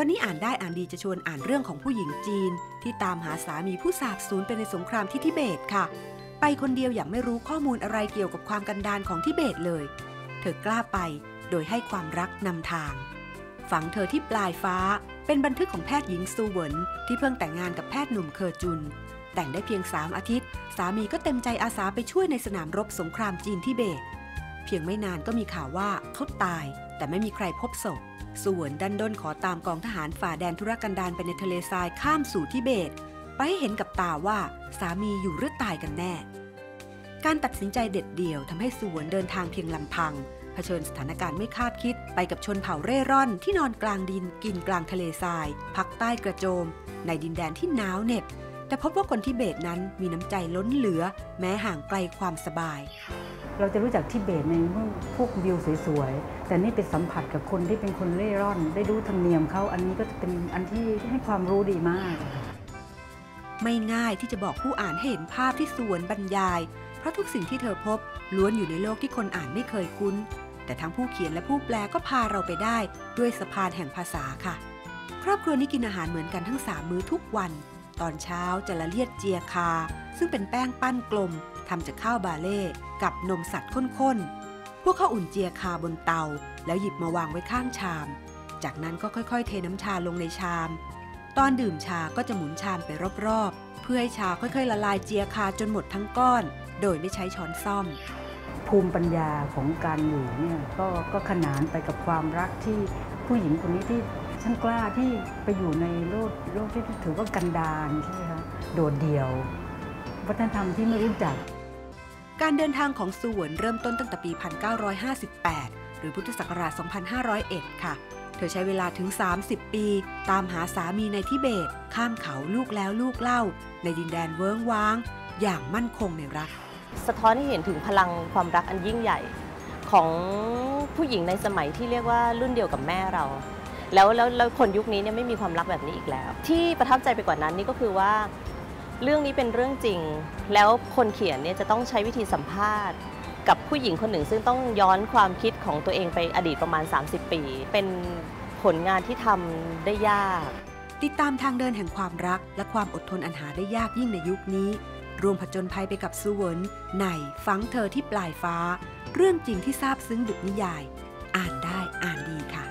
วันนี้อ่านได้อ่านดีจะชวนอ่านเรื่องของผู้หญิงจีน ที่ตามหาสามีผู้สาบสูญไปในสงครามที่ทิเบตค่ะ ไปคนเดียวอย่างไม่รู้ข้อมูลอะไรเกี่ยวกับความกันดานของทิเบตเลย เธอกล้าไปโดยให้ความรักนำทาง ฝังเธอที่ปลายฟ้า เป็นบันทึกของแพทย์หญิงซูเหวินที่เพิ่งแต่งงานกับแพทย์หนุ่มเคอจุน แต่งได้เพียง3อาทิตย์ สามีก็เต็มใจอาสาไปช่วยในสนามรบสงครามจีนทิเบต เพียงไม่นานก็มีข่าวว่าเขาตาย แต่ไม่มีใครพบศพ ส่วนดันด้นขอตามกองทหารฝ่าแดนธุรกันดารไปในทะเลทรายข้ามสู่ทิเบต ไปให้เห็นกับตาว่าสามีอยู่หรือตายกันแน่ การตัดสินใจเด็ดเดี่ยวทำให้สวนเดินทางเพียงลำพังเผชิญสถานการณ์ไม่คาดคิดไปกับชนเผ่าเร่ร่อนที่นอนกลางดินกินกลางทะเลทราย พักใต้กระโจม ในดินแดนที่หนาวเหน็บ แต่พบว่าคนทิเบตนั้นมีน้ำใจล้นเหลือ แม้ห่างไกลความสบาย เราจะรู้จักทิเบตในพวกวิวสวยๆ แต่นี่ไปสัมผัสกับคนที่เป็นคนเร่ร่อน ได้รู้ธรรมเนียมเขาอันนี้ก็จะเป็นอันที่ให้ความรู้ดีมาก ไม่ง่ายที่จะบอกผู้อ่านให้เห็นภาพที่สวนบรรยาย เพราะทุกสิ่งที่เธอพบล้วนอยู่ในโลกที่คนอ่านไม่เคยคุ้น แต่ทั้งผู้เขียนและผู้แปลก็พาเราไปได้ ด้วยสะพานแห่งภาษาค่ะ ครอบครัวนี้กินอาหารเหมือนกันทั้งสามมื้อทุกวัน ตอนเช้าจะละเลียดเจียคา ซึ่งเป็นแป้งปั้นกลม ทำจากข้าวบาเล่กับนมสัตว์ข้นๆ พวกเขาอุ่นเจียคาบนเตา แล้วหยิบมาวางไว้ข้างชาม จากนั้นก็ค่อยๆ เทน้ำชาลงในชาม ตอนดื่มชาก็จะหมุนชามไปรอบๆ เพื่อให้ชาค่อยๆ ละลายเจียคาจนหมดทั้งก้อน โดยไม่ใช้ช้อนซ่อม ภูมิปัญญาของการอยู่เนี่ยก็ก็ขนานไปกับความรักที่ผู้หญิงคนนี้ที่ช่างกล้าที่ไปอยู่ในโลกโลกที่ถือว่ากันดารใช่ไหมคะโดดเดี่ยว วัฒนธรรมที่ไม่รู้จัก การเดินทางของสวนเริ่มต้นตั้งแต่ปี 1958 หรือพุทธศักราช 2501 ค่ะ เธอใช้เวลาถึง 30 ปี ตามหาสามีในทิเบต ข้ามเขาลูกแล้วลูกเล่า ในดินแดนเวิ้งว้าง อย่างมั่นคงในรัก สะท้อนให้เห็นถึงพลังความรักอันยิ่งใหญ่ของผู้หญิงในสมัยที่เรียกว่ารุ่นเดียวกับแม่เรา แล้วแล้วแล้วคนยุคนี้เนี่ยไม่มีความรักแบบนี้อีกแล้ว ที่ประทับใจไปกว่านั้นนี่ก็คือว่า เรื่องนี้เป็นเรื่องจริง แล้วคนเขียนเนี่ยจะต้องใช้วิธีสัมภาษณ์ กับผู้หญิงคนหนึ่ง ซึ่งต้องย้อนความคิดของตัวเองไปอดีตประมาณ 30 ปี เป็นผลงานที่ทำได้ยาก ติดตามทางเดินแห่งความรัก และความอดทนอันหาได้ยากยิ่งในยุคนี้ รวมผจญภัยไปกับซูเวินในฝังเธอที่ปลายฟ้า เรื่องจริงที่ซาบซึ้งดุจนิยาย อ่านได้อ่านดีค่ะ